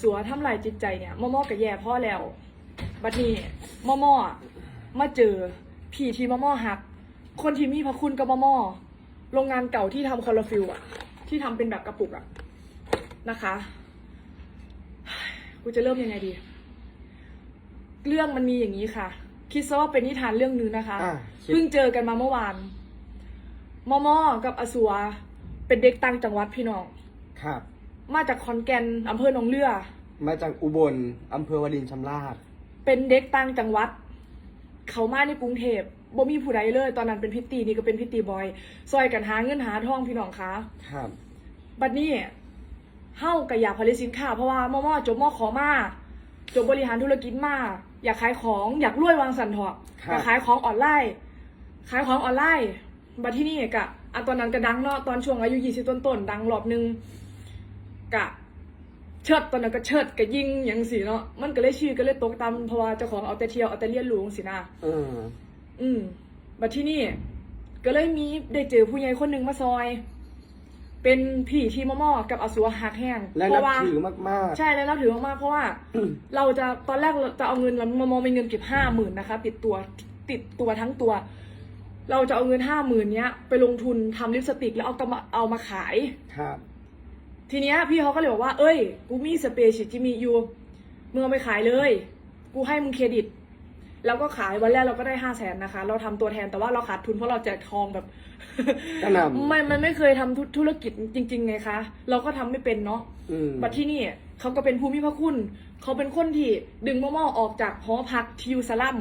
สัวทำลายจิตใจเนี่ยมอมอกับแย่พ่อแล้วบัดนี้มอมอมาเจอพี่ที่มอมอหัก คนที่มีพระคุณกับมอมอโรงงานเก่าที่ทำคอลลฟิลอะที่ทำเป็นแบบกระปุกอะนะคะกูจะเริ่มยังไงดี เรื่องมันมีอย่างนี้ค่ะ คิดซะว่าเป็นนิทานเรื่องนึงนะคะเพิ่งเจอกันมาเมื่อวานมอมอกับอสัวเป็นเด็กต่างจังหวัดพี่น้องครับ มาจากขอนแก่นอำเภอหนองเรือ มาจากอุบลอำเภอวารินชำราบเป็นเด็กต่างจังหวัด เขามาในกรุงเทพบ่มีผู้ใดเลย ตอนนั้นเป็นพิตตีนี่ก็เป็นพิตตีบอย ซอยกันหาเงินหาทองพี่น้องคะครับ บัดนี้เฮาก็อยากผลิตสินค้าเพราะว่ามอมอจบมอขอมาจบบริหารธุรกิจมาอยากขายของอยากรวยวางสันเถาะครับ อยากขายของออนไลน์ ขายของออนไลน์ บัดที่นี่กะอะตอนนั้นก็ดังเนาะตอนช่วงอายุยี่สิบต้นๆดังรอบหนึง กะเชิดตอนนั้นก็เชิดก็ยิงอย่างสิเนาะมันก็เลยชื่อก็เลยตกตามเพราะว่าเจ้าของเอาแต่เที่ยวเอาแต่เรียนรู้สินะเอออืมบัดที่นี่ก็เลยมีได้เจอผู้ใหญ่คนหนึ่งมาซอย เป็นพี่ที่มอมอกับอาสัวหักแห้งและเพนับราะว่า ถือมาก ใช่แล้วนับถือมากๆเพราะว่า เราจะตอนแรกเราจะเอาเงินเรามอมอมีเงินเก็บห้าหมื่นนะคะติดตัวติดตัวทั้งตัว เราจะเอาเงินห้าหมื่นเนี้ย ไปลงทุนทำลิปสติกแล้วเอากำมาเอามาขาย ๆ ครับ ทีเนี้ยพี่เขาก็เลยบอกว่า เอ้ย กูมีสเปรย์ฉีดจิมีอยู่มึงเอาไปขายเลย กูให้มึงเครดิต แล้วก็ขายวันแรกเราก็ได้ห้าแสนนะคะ เราทำตัวแทนแต่ว่าเราขาดทุนเพราะเราแจกทองแบบกระหน่ำไม่มันไม่เคยทำธุธุรกิจจริง ๆ ไงคะ เราก็ทำไม่เป็นเนาะอืมบัดที่นี่เขาก็เป็นภูมิพระคุณ เขาเป็นคนที่ดึงมะม่อออกจากหอพักทิวสลัม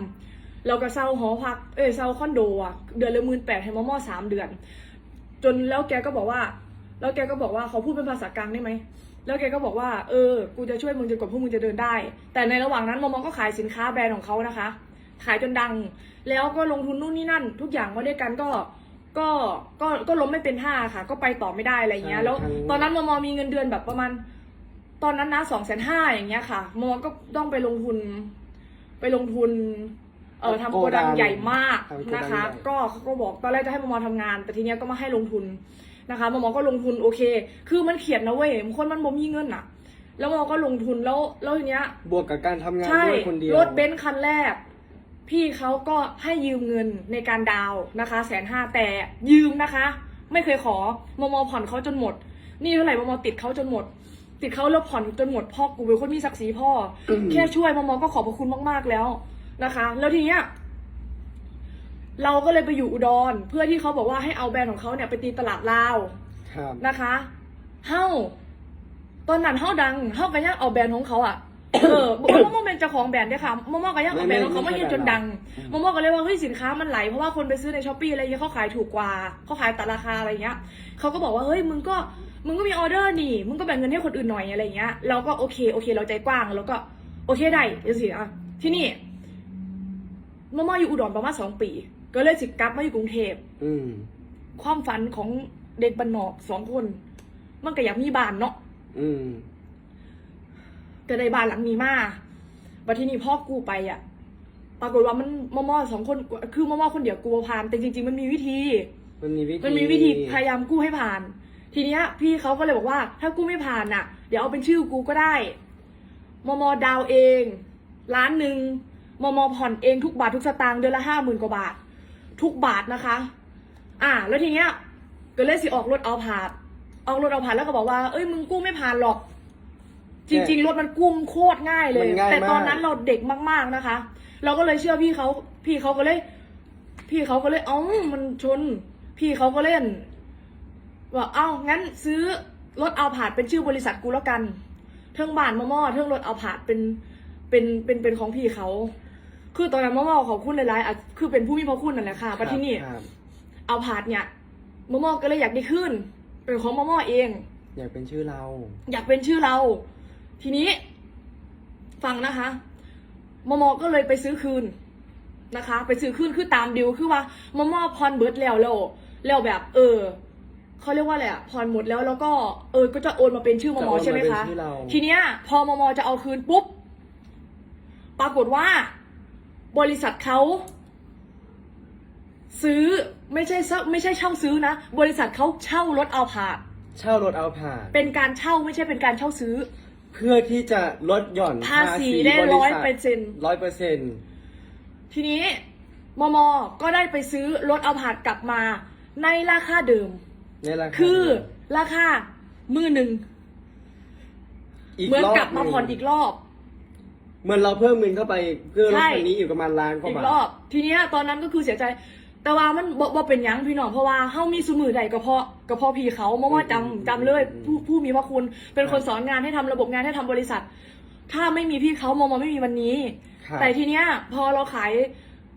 เราก็เซาหอพัก เอ้ยเซาคอนโดอะเดือนละหมื่นแปดให้มะม่อสามเดือน จนแล้วแกก็บอกว่า แล้วแกก็บอกว่าเขาพูดเป็นภาษากลางได้ไหม แล้วแกก็บอกว่า เออ กูจะช่วยมึงจนกว่าพวกมึงจะเดินได้ แต่ในระหว่างนั้นมอมอก็ขายสินค้าแบรนด์ของเขานะคะ ขายจนดัง แล้วก็ลงทุนนู่นนี่นั่น ทุกอย่างมาด้วยกันก็ ก็ ก็ ก็ล้มไม่เป็นท่าค่ะ ก็ไปต่อไม่ได้อะไรเงี้ย แล้ว ตอนนั้นมอมอมีเงินเดือนแบบประมาณ ตอนนั้นนะสองแสนห้าอย่างเงี้ยค่ะ มอก็ต้องไปลงทุน ไปลงทุน เอ่อทำโกดังใหญ่มากนะคะ ก็เขาก็บอกตอนแรกจะให้มอมอทำงาน แต่ทีเนี้ยก็มาให้ลงทุน นะคะมอมอก็ลงทุนโอเค คือมันเขียนนะเว้ยคนมันบ่มีเงินอะแล้วมอก็ลงทุนแล้วแล้วทีเนี้ยบวกกับการทำงานใช่ด้วยคนเดียวรถเบนซ์คันแรก พี่เขาก็ให้ยืมเงินในการดาวน์นะคะแสนห้าแต่ยืมนะคะ ไม่เคยขอมอมอผ่อนเขาจนหมดนี่เท่าไหร่มอมอติดเขาจนหมด ติดเขาแล้วผ่อนจนหมดพ่อกูเป็นคนมีศักดิ์ศรีพ่ออมแค่ช่วยมอมอก็ขอบพระคุณมากๆแล้วนะคะ แล้วทีเนี้ย เราก็เลยไปอยู่อุดร เพื่อที่เขาบอกว่าให้เอาแบรนด์ของเขาเนี่ยไปตีตลาดลาวครับนะคะเฮ้าตอนนั้นเฮ้าดังเฮ้าก็ยังเอาแบรนด์ของเขาอะเออบอกว่าโมเป็นเจ้าของแบรนด์ด้วยค่ะโมโมก็ยังเอาแบรนด์ของเขามายืนจนดังโมโมก็เลยว่าเฮ้ยสินค้ามันไหลเพราะว่าคนไปซื้อในช้อปปี้อะไรเงี้ยเขาขายถูกกว่าเขาขายตัดราคาอะไรเงี้ยเขาก็บอกว่าเฮ้ยมึงก็มึงก็มีออเดอร์นี่มึงก็แบ่งเงินให้คนอื่นหน่อยอะไรเงี้ยเราก็โอเคโอเค เราใจกว้างแล้วก็โอเคได้เดี๋ยวสิอะที่นี่โมโมอยู่อุดรประมาณสองปี ก็เลยสิกลับมาอยู่กรุงเทพอืมความฝันของเด็กบ้านนอกสองคน มันก็อยากมีบ้านเนาะอืมก็ได้บ้านหลังนี้มาบัดที่นี่พ่อกูไปอะ ปรากฏว่ามันมอมอสองคนคือมอมอคนเดียวกูบ่ผ่าน แต่จริง ๆ มันมีวิธี มันมีวิธีมันมีวิธีพยายามกู้ให้ผ่าน ทีเนี้ย พี่เขาก็เลยบอกว่า ถ้ากู้ไม่ผ่านน่ะ เดี๋ยวเอาเป็นชื่อกูก็ได้มอมอดาวเองล้านหนึ่งมอมอผ่อนเองทุกบาททุกสตางค์เดือนละห้าหมื่นกว่าบาท ทุกบาทนะคะ อ่า แล้วทีเนี้ยก็เลยสิออกรถเอาผ่านออกรถเอาผ่านแล้วก็บอกว่า เอ้ยมึงกู้ไม่ผ่านหรอก จริง ๆ รถมันกู้โคตรง่ายเลย มันง่ายแต่ตอนมากนั้นเราเด็กมากๆนะคะ เราก็เลยเชื่อพี่เขาพี่เขาก็เลย พี่เขาก็เลยเอ้ามันชน พี่เขาก็เล่น ว่าเอ้างั้นซื้อรถเอาผาดเป็นชื่อบริษัทกูแล้วกัน เทิงบ้านมะม่อเทิงรถเอาผาดเป็นเป็นเป็นเป็นของพี่เขา คือตอนนั้นมะม่อขอบคุณหลายๆอะคือเป็นผู้มีพระคุณนั่นแหละค่ะไปที่นี่ครับเอาผาดเนี่ยมะม่อก็เลยอยากได้ขึ้น เป็นของมะม่อเอง อยากเป็นชื่อเรา อยากเป็นชื่อเรา ทีนี้ ฟังนะคะมอมอก็เลยไปซื้อคืนนะคะ ไปซื้อคืนคือตามดิวคือว่ามอมอพรเบิร์ดแล้วแล้วแล้วแบบ เออเขาเรียกว่าอะไรอะพรหมดแล้วแล้วก็เออ ก็จะโอนมาเป็นชื่อมอมอจะโอนมาใช่ไหมคะเป็นชื่อเรา ทีเนี้ย พอมอมอจะเอาคืนปุ๊บปรากฏว่า บริษัทเขาซื้อไม่ใช่เช่าไม่ใช่เช่าซื้อนะ บริษัทเขาเช่ารถเอาผาดเช่ารถเอาผ่าน เป็นการเช่าไม่ใช่เป็นการเช่าซื้อ เพื่อที่จะลดหย่อนภาษีได้ร้อยเปอร์เซ็นต์ร้อยเปอร์เซ็นต์ทีนี้มมก็ได้ไปซื้อรถเอาผาดกลับมาในราคาเดิมในราคาคือราคามือหนึ่งอีกเหมือนรอบกลับมาผ่อนอีกรอบ เหมือนเราเพิ่มเงินเข้าไปเพื่อรถใช่คันนี้อยู่ประมาณล้านกว่าอีกบาทรอบทีเนี้ยตอนนั้นก็คือเสียใจ แต่ว่ามันบ่บ่เป็นหยังพี่น้องเพราะว่าเฮามีสมือใดก็เพราะก็เพราะพี่เขาเมื่อว่าจำจำเลยผู้ผู้มีพระคุณ เป็นคนสอนงานให้ทำระบบงานให้ทำบริษัท ถ้าไม่มีพี่เขามอมอไม่มีวันนี้ ครับ แต่ทีเนี้ยพอเราขาย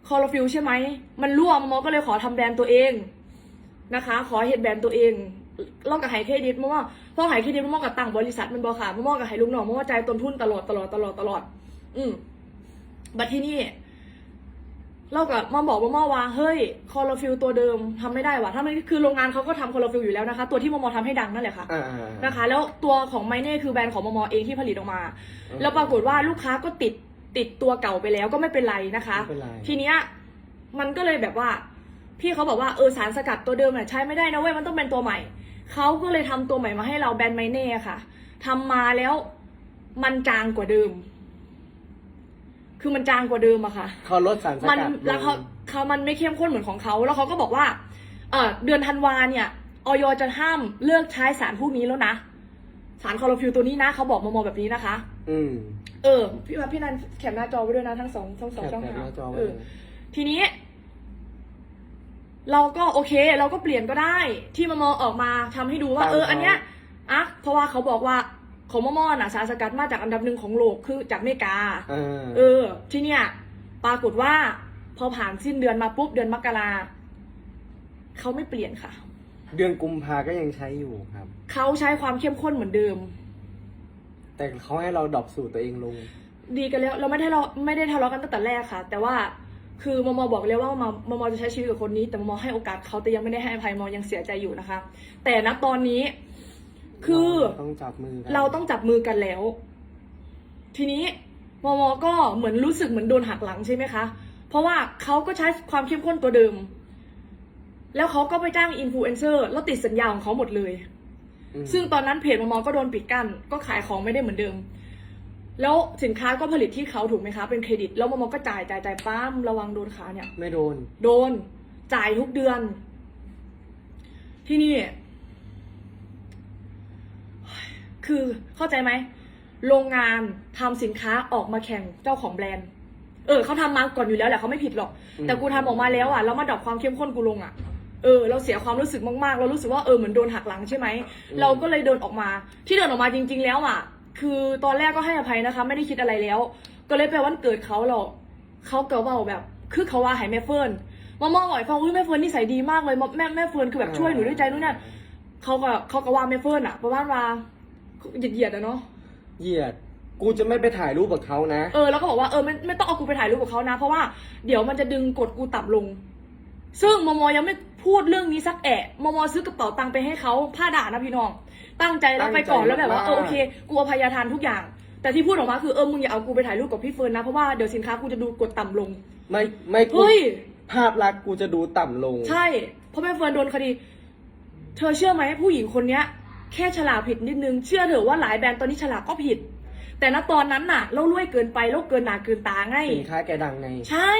คอร์ฟิลใช่ไหม มันรั่วมอก็เลยขอทำแบรนด์ตัวเองนะคะ ขอเห็ดแบรนด์ตัวเองเรากับไฮเครดิตมอว่าพอไฮเครดิตมอกับต่างบริษัทมันบอค่ะมอกับไฮลุงหน่องมอว่าใจายต้นทุนตลอดตลอดตลอดตลอด อืมบัดที่นี่เรากับมาบอกว่าเมื่อวาเฮ้ยคอร์ฟิลตัวเดิมทำไม่ได้ว่ะถ้าไม่คือโรงงานเขาก็ทำคอร์ฟิลอยู่แล้วนะคะ ตัวที่มอมอทำให้ดังนั่นแหละค่ะอ่านะคะ แล้วตัวของไมเน่คือแบรนด์ของมอมอเองที่ผลิตออกมา แล้วปรากฏว่าลูกค้าก็ติดติดตัวเก่าไปแล้วก็ไม่เป็นไรนะคะไม่เป็นไรทีเนี้ยมันก็เลยแบบว่า พี่เขาบอกว่าเออสารสกัดตัวเดิมน่ะใช้ไม่ได้นะเว้ยมันต้องเป็นตัวใหม่เขาก็เลยทำตัวใหม่มาให้เราแบรนด์ไมเน่ค่ะทำมาแล้วมันจางกว่าเดิม คือมันจางกว่าเดิมอะค่ะ เขาลดสารสมันกัดแล้วเขาเขามันไม่เข้มข้นเหมือนของเขา แล้วเขาก็บอกว่า เออเดือนธันวาเนี่ยออยจะห้ามเลิกใช้สารพวกนี้แล้วนะ สารคลอโรฟิลตัวนี้นะเขาบอกมอมอแบบนี้นะคะ อืมเออ พี่ว่าพี่นันแคปหน้าจอไว้ด้วยนะทั้งสองทั้งสองแคปช่องแคปทางหน้าจอไว้เออทีนี้ เราก็โอเค เราก็เปลี่ยนก็ได้ ที่มอมอออกมาทำให้ดูว่า เออ อันเนี้ยอะเพราะว่าเขาบอกว่า ของมอมอน่ะสารสกัดมาจากอันดับหนึ่งของโลกคือจากอเมริกาอ่าเออ ที่เนี่ย ปรากฏว่า พอผ่านสิ้นเดือนมาปุ๊บเดือนมกราเขาไม่เปลี่ยนค่ะ เดือนกุมภาก็ยังใช้อยู่ครับ เขาใช้ความเข้มข้นเหมือนเดิม แต่เขาให้เราดรอปสูตรตัวเองลง ดีกันแล้ว เราไม่ได้ทะเลาะไม่ได้ทะเลาะกันตั้งแต่แรกค่ะ แต่ว่าคือมอมอบอกเลยว่ามอมมอจะใช้ชีวิตกับคนนี้ แต่มอมอให้โอกาสเขาแต่ยังไม่ได้ให้อภัยมอยังเสียใจอยู่นะคะ แต่ณตอนนี้ คือเราต้องจับมือกันเราต้องจับมือกันแล้ว ทีนี้มอมอก็เหมือนรู้สึกเหมือนโดนหักหลังใช่ไหมคะ เพราะว่าเขาก็ใช้ความเข้มข้นตัวเดิม แล้วเขาก็ไปจ้างอินฟลูเอนเซอร์แล้วติดสัญญาของเขาหมดเลยอืมซึ่งตอนนั้นเพจมอมอก็โดนปิดกั้น ก็ขายของไม่ได้เหมือนเดิม แล้วสินค้าก็ผลิตที่เขาถูกไหมคะ เป็นเครดิต แล้วมอมอก็จ่ายจ่ายจ่ายป้ามระวังโดนขาเนี่ย ไม่โดน โดน จ่ายทุกเดือน ที่นี่ คือเข้าใจไหมโรงงานทำสินค้าออกมาแข่งเจ้าของแบรนด์ เออเขาทำมาก่อนอยู่แล้วแหละเขาไม่ผิดหรอกอืมแต่กูทำออกมาแล้วอะแล้วมาดับความเข้มข้นกูลงอะเออเราเสียความรู้สึกมากๆ เรารู้สึกว่าเออเหมือนโดนหักหลังใช่ไหมเราก็เลยเดินออกมา ที่เดินออกมาจริง ๆ แล้วอะ คือตอนแรกก็ให้อภัยนะคะ ไม่ได้คิดอะไรแล้ว ก็เลยไปวันเกิดเขาหรอกเขาเกาเบาแบบ คือเขาว่าใหายแม่เฟิร์นมามองหน่อยฟังอุ้ยแม่เฟิร์นนิสัยดีมากเลยแม่แม่เฟิร์นคือแบบช่วยหนูด้วยใจนู่นนั่นเขาก็เขาก็ว่าแม่เฟิร์นอะประมาณว่า เหยียดเหยียดๆอะเนาะ เหยียด กูจะไม่ไปถ่ายรูปกับเขานะ เออแล้วก็บอกว่าเออไม่ไม่ต้องเอากูไปถ่ายรูปกับเขานะ เพราะว่าเดี๋ยวมันจะดึงกดกูต่ำลง ซึ่งมมยังไม่พูดเรื่องนี้สักแอะมมซื้อกระเป๋าตังค์ไปให้เขาผ้าด่านะพี่น้อง ตั้งใจรับไปก่อนตั้งใจแล้วแบบว่ามากๆเออโอเคกูอภัยทานทุกอย่าง แต่ที่พูดออกมาคือเออมึงอย่าเอากูไปถ่ายรูปกับพี่เฟิร์นนะเพราะว่าเดี๋ยวสินค้ากูจะดูกดต่ำลง ไม่ไม่กูเฮ้ยภาพลักษณ์กูจะดูต่ำลง ใช่เพราะแม่เฟิร์นโดนคดี เธอเชื่อไหมผู้หญิงคนเนี้ย แค่ฉลาดผิดนิดนึง เชื่อเถอะว่าหลายแบรนด์ตอนนี้ฉลาดก็ผิด แต่ณตอนนั้นน่ะเรารวยเกินไปเราเกินหนาเกินตาไงสินค้าแกดังไง ใช่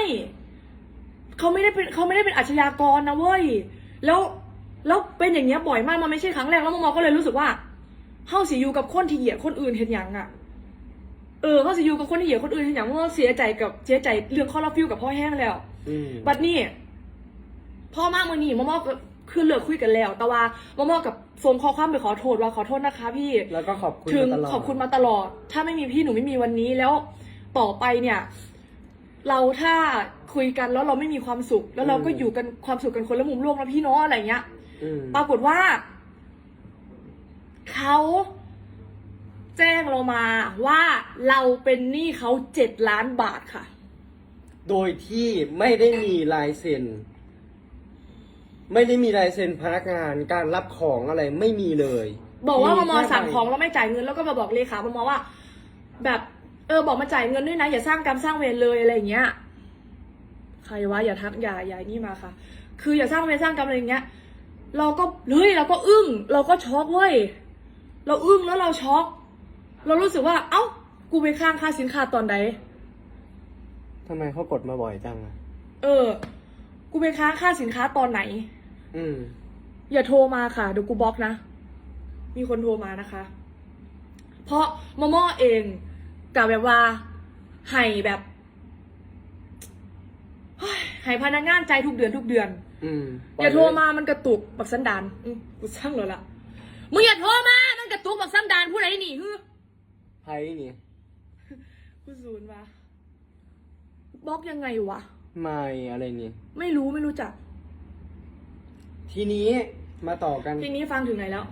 เขาไม่ได้เป็นเขาไม่ได้เป็นอาชญากรนะเว้ยแล้วแล้วเป็นอย่างเงี้ยบ่อยมากมันไม่ใช่ครั้งแรกแล้วมอมอก็เลยรู้สึกว่าเฮาสิอยู่กับคนที่เหยียดคนอื่นเห็นอย่างอะเออเฮาสิอยู่กับคนที่เหยียดคนอื่นเห็นอย่างเพราะว่าเสียใจกับเสียใจเรื่องคอร์ฟิวกับพ่อแห้งแล้วอืมบัดนี้พ่อมากมือนี่มอมอก็ คือเลิกคุยกันแล้ว แต่ว่ามอมอกับส่งข้อความไปขอโทษว่าขอโทษนะคะ พี่ แล้วก็ขอบคุณถึงมาตลอด ขอบคุณมาตลอด ถ้าไม่มีพี่หนูไม่มีวันนี้แล้วต่อไปเนี่ย เราถ้าคุยกันแล้วเราไม่มีความสุข แล้วเราก็อยู่กันความสุขกันคนละมุมโลกนะพี่เนาะอะไรเงี้ย อืม ปรากฏว่าเขาแจ้งเรามาว่าเราเป็นหนี้เขาเจ็ดล้านบาทค่ะ โดยที่ไม่ได้มีลายเซ็น ไม่ได้มีลายเซ็นพนักงานการรับของอะไรไม่มีเลย บอกว่ามมแค่สั่งใบของแล้วไม่จ่ายเงินแล้วก็มาบอกเลขามมว่า แบบเออบอกมาจ่ายเงินด้วยนะอย่าสร้างกรรมสร้างเวรเลยอะไรอย่างเงี้ย ใครวะอย่าทักอย่าอย่านี่มาค่ะ คืออย่าสร้างเวรสร้างกรรมอะไรอย่างเงี้ย เราก็เฮ้ยเราก็อึ้ง เราก็ช็อกเว้ยเราอึ้งแล้วเราช็อก เรารู้สึกว่า เอ้ากูไปค้างค่าสินค้าตอนใดทำไมเขากดมาบ่อยจังอะเออ กูไปค้างค่าสินค้าตอนไหน อืม อย่าโทรมาค่ะเดี๋ยวกูบล็อกนะ มีคนโทรมานะคะ เพราะมอม่อเองกับแบบว่าให้แบบเฮ้ยให้พนักงานใจายทุกเดือนทุกเดือน อืมอย่าโทรมามันกระตุกบักสันดานอืมกูสร้างเลยละมึงอย่าโทรมา มันกระตุกบักสันดานผู้ใดนี่ฮึไพ่นี่กูศูนย์วะบล็อกยังไงวะ ไม่อะไรนี่ ไม่รู้ไม่รู้จัก ทีนี้มาต่อกันทีนี้ฟังถึงไหนแล้ว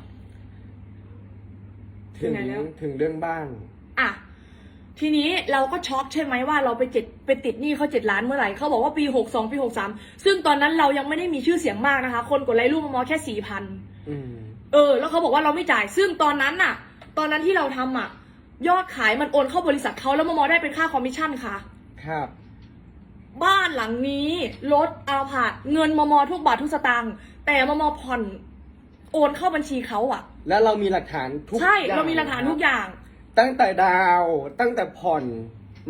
ถึงถึงไหนแล้ว ถึงเรื่องบ้าน อะ ทีนี้เราก็ช็อกใช่ไหมว่าเราไปเจ็ดไปติดหนี้เขาเจ็ดล้านเมื่อไหร่เขาบอกว่าปีหกสองปีหกสามซึ่งตอนนั้นเรายังไม่ได้มีชื่อเสียงมากนะคะ คนกดไลค์รูปมามอแค่สี่พันอืมเออ แล้วเขาบอกว่าเราไม่จ่าย ซึ่งตอนนั้นน่ะ ตอนนั้นที่เราทำอะ ยอดขายมันโอนเข้าบริษัทเขาแล้วมมได้เป็นค่าคอมมิชชั่นค่ะ ครับบ้านหลังนี้รถอาผาดเงินมมทุกบาททุกสตางค์ แต่มมผ่อนโอนเข้าบัญชีเขาอะแล้วเรามีหลักฐานทุกใช่อย่งเรามีหลักฐานทุกอย่าง ตั้งแต่ดาวตั้งแต่ผ่อน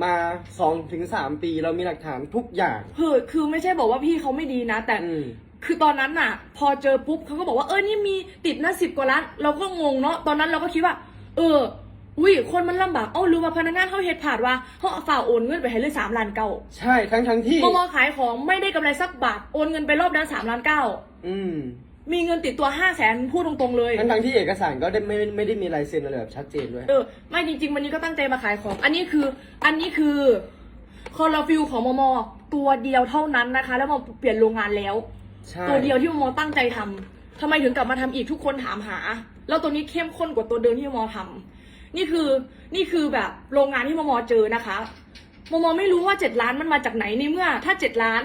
มาสองถึงสามปี เรามีหลักฐานทุกอย่าง คือคือไม่ใช่บอกว่าพี่เขาไม่ดีนะ แต่อืม คือตอนนั้นน่ะ พอเจอปุ๊บเขาก็บอกว่าเออนี่มีติดนะสิบกว่าล้านเราก็งงเนาะตอนนั้นเราก็คิดว่า เออ อุ้ยคนมันลำบากเอ้ารู้ว่าพนักงานเขาเฮ็ดผ่านว่าเขาเอาฝ่ากโอนเงินไปให้เลยสามล้านเก้าใช่ทั้งทั้งที่มมขายของไม่ได้กำไรสักบาทโอนเงินไปรอบนั้นสามล้านเก้าอืมมีเงินติดตัวห้าแสนพูดตรงๆเลยทั้งทั้งที่เอกสารก็ได้ไม่ไม่ได้มีลายเซ็นอะไรแบบชัดเจนด้วยเออไม่จริงๆวันนี้ก็ตั้งใจมาขายของ อันนี้คือ อันนี้คือคอร์ฟิลของมมตัวเดียวเท่านั้นนะคะ แล้วมาเปลี่ยนโรงงานแล้วใช่ตัวเดียวที่มมตั้งใจทำทำไมถึงกลับมาทำอีกทุกคนถามหา แล้วตัวนี้เข้มข้นกว่าตัวเดิมที่มมทำ นี่คือนี่คือแบบโรงงานที่มมเจอนะคะมมไม่รู้ว่าเจ็ดล้านมันมาจากไหนในเมื่อ ถ้าเจ็ดล้าน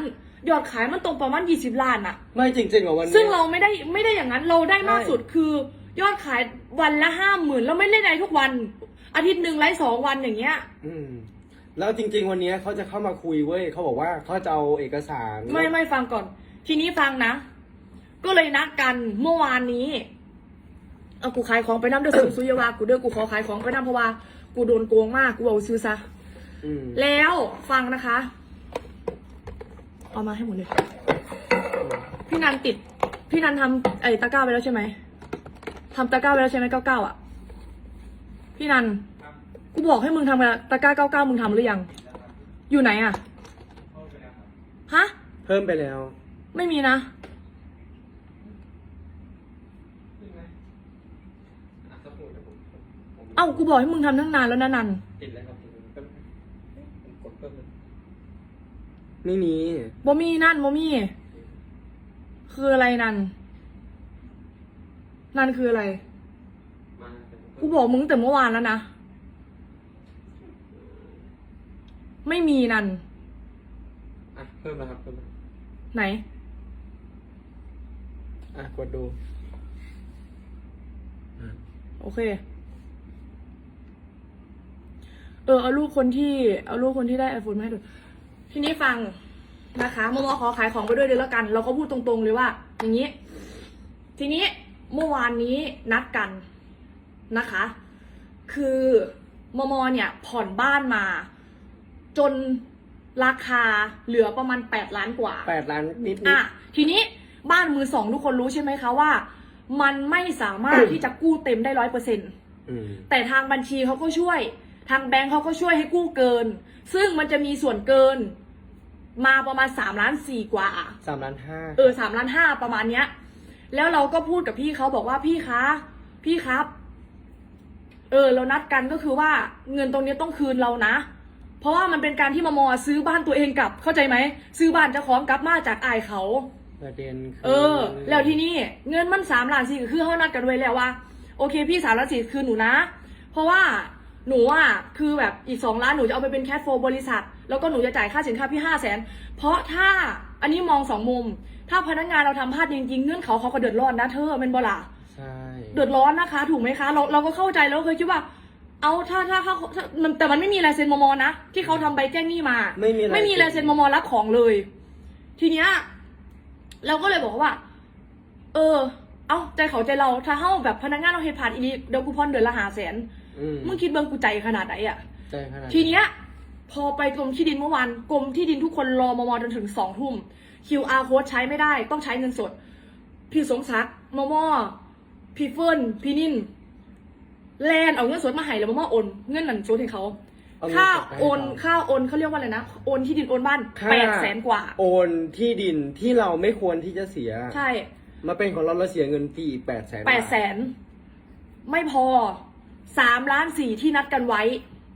ยอดขายมันตรงประมาณยี่สิบล้านอะไม่จริงๆเหรอวันนี้ซึ่งเราไม่ได้ไม่ได้อย่างนั้นเราได้มากใช่สุดคือยอดขายวันละห้าหมื่นแล้วไม่เล่นในทุกวัน อาทิตย์หนึ่งไลฟ์สองวันอย่างเงี้ย อืมแล้วจริง ๆ วันนี้เขาจะเข้ามาคุยเว้ยเขาบอกว่าเขาจะเอาเอกสาร ไม่ไม่ฟังก่อน ทีนี้ฟังนะ ก็เลยนัดกันเมื่อวานนี้ เอากูขายของไปน้ำเดือดสุยาวากูเด้อกูขอขายของไปน้ำเพราะว่า กูโดนโกงมากกูเอาซื้อซะอืมแล้วฟังนะคะ เอามาให้หมดเลย พี่นันติด พี่นันทำไอ้ตะกร้าไปแล้วใช่ไหมทำตะกร้าไปแล้วใช่ไหมเก้าเก้าอะ พี่นันกูบอกให้มึงทำตะกร้าเก้าเก้ามึงทำหรือยัง อยู่ไหนอะฮะเพิ่มไปแล้ว ไม่มีนะ เอ้ากูบอกให้มึงทำตั้งนานแล้วนะนัน ติดแล้วครับติดแล้วผมกดเพิ่มเลยไม่มีบอมี่นั่นบอมี่คืออะไรนันนันคืออะไร มาเป็นกูบอกมึงแต่เมื่อวานแล้วนะ ไม่มีนันอะเพิ่มแล้วครับเพิ่มแล้วไหน อะกดดู โอเค เออเอาลูกคนที่เอาลูกคนที่ได้ไอโฟนมาให้ดูทีนี้ฟังนะคะมมขอขายของไปด้วยเลยแล้วกัน เราก็พูดตรงๆเลยว่า อย่างนี้ ทีนี้เมื่อวานนี้นัดกันนะคะ คือมมเนี่ยผ่อนบ้านมา จนราคาเหลือประมาณแปดล้านกว่าแปดล้านนิดนิดอะทีนี้บ้านมือสองทุกคนรู้ใช่ไหมคะว่า มันไม่สามารถที่จะกู้เต็มได้ร้อยเปอร์เซ็นต์อืมแต่ทางบัญชีเขาก็ช่วย ทางแบงค์เขาก็ช่วยให้กู้เกิน ซึ่งมันจะมีส่วนเกิน มาประมาณสามล้านสี่กว่า สามล้านห้าเออสามล้านห้าประมาณเนี้ย แล้วเราก็พูดกับพี่เขาบอกว่าพี่คะพี่ครับ เออ เรานัดกันก็คือว่าเงินตรงนี้ต้องคืนเรานะ เพราะว่ามันเป็นการที่มามอซื้อบ้านตัวเองกลับเข้าใจไหมซื้อบ้านเจ้าของกลับมาจากอายเขา ประเด็นคือเออ แล้วทีนี้เงินมันสามล้านสี่ก็คือเขานัดกันไว้แล้วว่า โอเค พี่สามล้านสี่คือหนูนะ เพราะว่า หนูอะคือแบบอีกสองล้านหนูจะเอาไปเป็นแคชโฟบริษัท แล้วก็หนูจะจ่ายค่าสินค้าพี่ห้าแสนเพราะถ้าอันนี้มองสองมุม ถ้าพนักงานเราทำพลาดจริงๆเงื่อนเขาเขาก็เดือดร้อนนะเธอเป็นบล่ะใช่เดือดร้อนนะคะ ถูกไหมคะ เราเราก็เข้าใจแล้วเคยคิดว่า เอาถ้าถ้าถ้าถ้ามันแต่มันไม่มีลายเซ็นมมนะที่เขาทำใบแจ้งหนี้มา ไม่มีไม่มีลายเซ็นมมรับของเลย ทีเนี้ยเราก็เลยบอกว่า เออ เอาใจเขาใจเราถ้าเฮาแบบพนักงานเราเหตุผ่านอีนี้เดี๋ยวกูพอนเดือนละหาแสน อืมมึงคิดเบิ่งกูใจขนาดไหนอะใจขนาดทีเนี้ย พอไปกรมที่ดินเมื่อวานกรมที่ดินทุกคนรอมมจนถึงสองทุ่ม QR code ใช้ไม่ได้ต้องใช้เงินสด พี่สงศักดิ์มมพี่เฟิร์นพี่นินแลนเอาเงินสดมาให้แล้วมมโอนเงินนั่นสดให้เขาเเงินค่าสดไปให้โอนเขาค่าโอนเขาเรียกว่าอะไรนะโอนที่ดินโอนบ้านค่า แปดแสนกว่า โอนที่ดินที่เราไม่ควรที่จะเสีย ใช่ มาเป็นของเราเราเสียเงินฟรีอีกแปดแสนแปดแสนไม่พอ สามล้านสี่ที่นัดกันไว้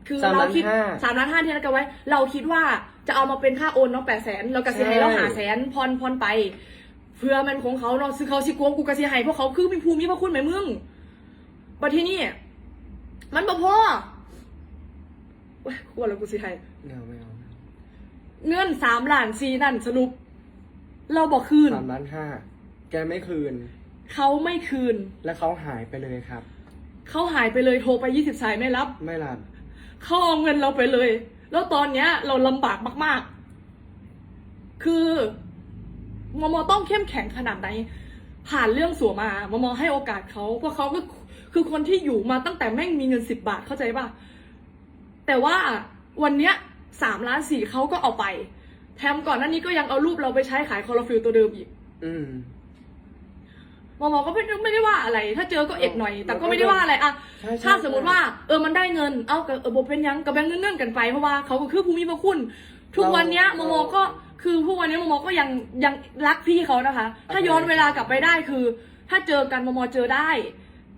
คือเราคิดสามล้านห้าที่นัดกันไว้ เราคิดว่าจะเอามาเป็นค่าโอนน้องแปดแสนเรากระเสียให้เราหาแสนพรพรไป เพื่อมันของเขาเราซื้อเขาสิโกงกูกระเสียให้พวกเขาคือมีภูมิพระคุณไหมมึงประเทศนี้มันบ่พอเว้ยกลัวแล้วกูสิให้ไม่เอาไม่เอาไม่เอาเงินสามล้านสี่นั่นสรุป เราบอกคืนสามล้านห้าแกไม่คืน เขาไม่คืน และเขาหายไปเลยครับ เขาหายไปเลยโทรไปยี่สิบสายไม่รับ ไม่รับเขาเอาเงินเราไปเลย แล้วตอนเนี้ย เราลำบากมากๆ คือมมต้องเข้มแข็งขนาดไหน ผ่านเรื่องสัวมามมให้โอกาสเขาเพราะเขาก็คือคนที่อยู่มาตั้งแต่แม่งมีเงินสิบบาทเข้าใจป่ะแต่ว่าวันเนี้ยสามล้านสี่เขาก็เอาไป แถมก่อนหน้านี้ก็ยังเอารูปเราไปใช้ขายคอร์ฟิลตัวเดิมอีก อืม มมก็ไม่ได้ไม่ได้ว่าอะไร ถ้าเจอก็เอ็ดหน่อย แต่ก็ไม่ได้ว่าอะไรอะใช่ใช่ ถ้าสมมติว่าเออมันได้เงิน เอากับเออโบเป็นหยังกับแบงค์เงื่อนๆกันไปเพราะว่าเขาก็คือภูมิพระคุณ ทุกวันเนี้ยมมก็คือทุกวันเนี้ยมมก็ยังยังรักพี่เขานะคะ ถ้าย้อนเวลากลับไปได้คือ ถ้าเจอกันมมเจอได้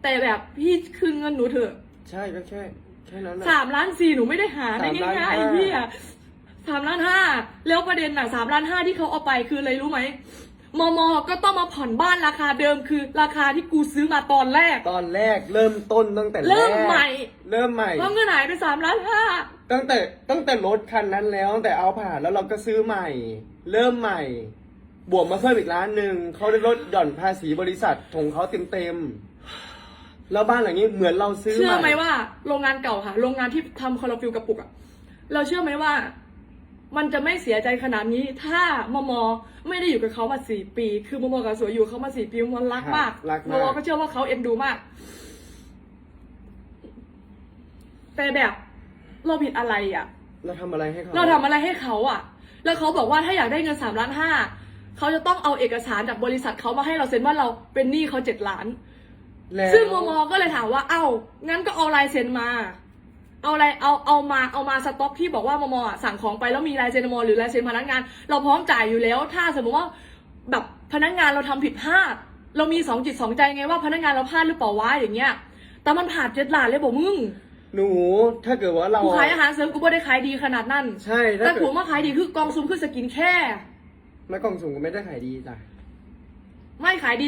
แต่แบบพี่คืนเงินหนูเถอะใช่ก็แค่แค่นั้นน่ะสามล้านสี่หนูไม่ได้หาได้สามล้านง่ายห้าๆพี่อะสามล้านห้าแล้วประเด็นน่ะสามล้านห้าที่เขาเอาไปคืออะไรรู้ไหม มมก็ต้องมาผ่อนบ้านราคาเดิมคือราคาที่กูซื้อมาตอนแรก ตอนแรกเริ่มต้นตั้งแต่แรกเริ่มใหม่ เริ่มใหม่เพราะเงินหายไปสามล้านห้าตั้งแต่ตั้งแต่รถคันนั้นแล้วตั้งแต่เอาผ่านแล้วเราก็ซื้อใหม่ เริ่มใหม่ บวกมาเพิ่มอีกล้านหนึ่งเขาได้ลดหย่อนภาษีบริษัทของเขาเต็มเต็มๆแล้วบ้านหลังนี้เหมือนเราซื้อเชื่อใหไหมม่ว่าโรงงานเก่าค่ะ โรงงานที่ทำคอร์ฟิลกระปุกอะเราเชื่อไหมว่า มันจะไม่เสียใจขนาดนี้ ถ้ามมไม่ได้อยู่กับเขามาสี่ปี คือมมกับสวยอยู่เขามาสี่ปีมันรักมากรักมมากมก็เชื่อว่าเขาเอ็นดูมาก แต่แบบเราผิดอะไรอะเราทำอะไรให้เขาเราทำอะไรให้เขาอะแล้วเขาบอกว่าถ้าอยากได้เงินสามล้านห้าเขาจะต้องเอาเอกสารจากบริษัทเขามาให้เราเซ็นว่าเราเป็นหนี้เขาเจ็ดล้าน แล้วซึ่งมมก็เลยถามว่า เอ้า งั้นก็เอาลายเซ็นมา เอาอะไรเอาเอามาเอามาสต็อกที่บอกว่ามมอะสั่งของไปแล้วมีลายเซ็นมมหรือลายเซ็นพนักงาน เราพร้อมจ่ายอยู่แล้ว ถ้าสมมติว่าแบบพนักงานเราทำผิดพลาด เรามีสองจิตสองใจไงว่าพนักงานเราพลาดหรือเปล่าวะอย่างเงี้ย แต่มันผ่านเจ็ดล้านเลยบอกมึงหนูถ้าเกิดว่าเรากูขายอาหารเสริมกูไม่ได้ขายดีขนาดนั้นใช่ถ้าแต่เกิกูดมาขายดีคือกองซุมคือสกินแค่ไม่กล่องสุ่มก็ไม่ได้ขายดีจ้ะไม่ขายดี